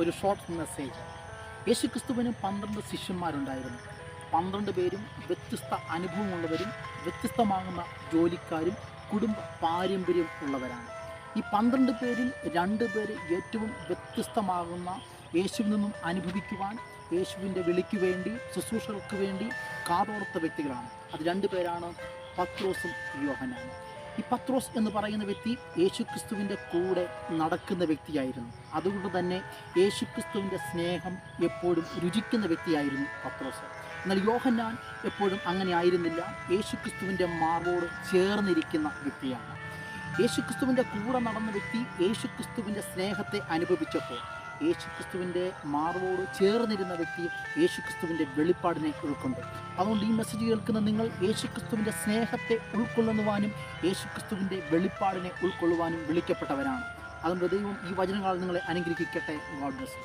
ഒരു short message യേശുക്രിസ്തുവിന് പന്ത്രണ്ട് ശിഷ്യന്മാരുണ്ടായിരുന്നു. പന്ത്രണ്ട് പേരും വ്യത്യസ്ത അനുഭവമുള്ളവരും വ്യത്യസ്തമാകുന്ന ജോലിക്കാരും കുടുംബ പാരമ്പര്യം ഉള്ളവരാണ്. ഈ പന്ത്രണ്ട് പേരിൽ രണ്ട് പേര് ഏറ്റവും വ്യത്യസ്തമാകുന്ന യേശുവിൽ നിന്നും അനുഭവിക്കുവാൻ യേശുവിന്റെ വിളിക്ക് വേണ്ടി ശുശ്രൂഷകൾക്ക് വേണ്ടി കാതോർത്ത വ്യക്തികളാണ്. അത് രണ്ട് പേരാണ് പത്രോസും യോഹനാനും ഈ പത്രോസ് എന്ന് പറയുന്ന വ്യക്തി യേശുക്രിസ്തുവിന്റെ കൂടെ നടക്കുന്ന വ്യക്തിയായിരുന്നു. അതുകൊണ്ട് തന്നെ യേശുക്രിസ്തുവിന്റെ സ്നേഹം എപ്പോഴും രുചിക്കുന്ന വ്യക്തിയായിരുന്നു പത്രോസ്. എന്നാൽ യോഹന്നാൻ എപ്പോഴും അങ്ങനെ ആയിരുന്നില്ല. യേശുക്രിസ്തുവിന്റെ മാർവോട് ചേർന്നിരിക്കുന്ന വ്യക്തിയാണ്. യേശുക്രിസ്തുവിന്റെ കൂടെ നടന്ന വ്യക്തി യേശുക്രിസ്തുവിന്റെ സ്നേഹത്തെ അനുഭവിച്ചപ്പോൾ യേശുക്രിസ്തുവിന്റെ മാർവോട് ചേർന്നിരുന്ന വ്യക്തി യേശുക്രിസ്തുവിന്റെ വെളിപ്പാടിനെ ഉൾക്കൊണ്ട്. അതുകൊണ്ട് ഈ മെസ്സേജ് കേൾക്കുന്ന നിങ്ങൾ യേശുക്രിസ്തുവിന്റെ സ്നേഹത്തെ ഉൾക്കൊള്ളുവാനും യേശുക്രിസ്തുവിന്റെ വെളിപ്പാടിനെ ഉൾക്കൊള്ളുവാനും വിളിക്കപ്പെട്ടവരാണ്. അതുകൊണ്ട് ദൈവം ഈ വചനങ്ങൾ നിങ്ങളെ അനുഗ്രഹിക്കട്ടെ. God bless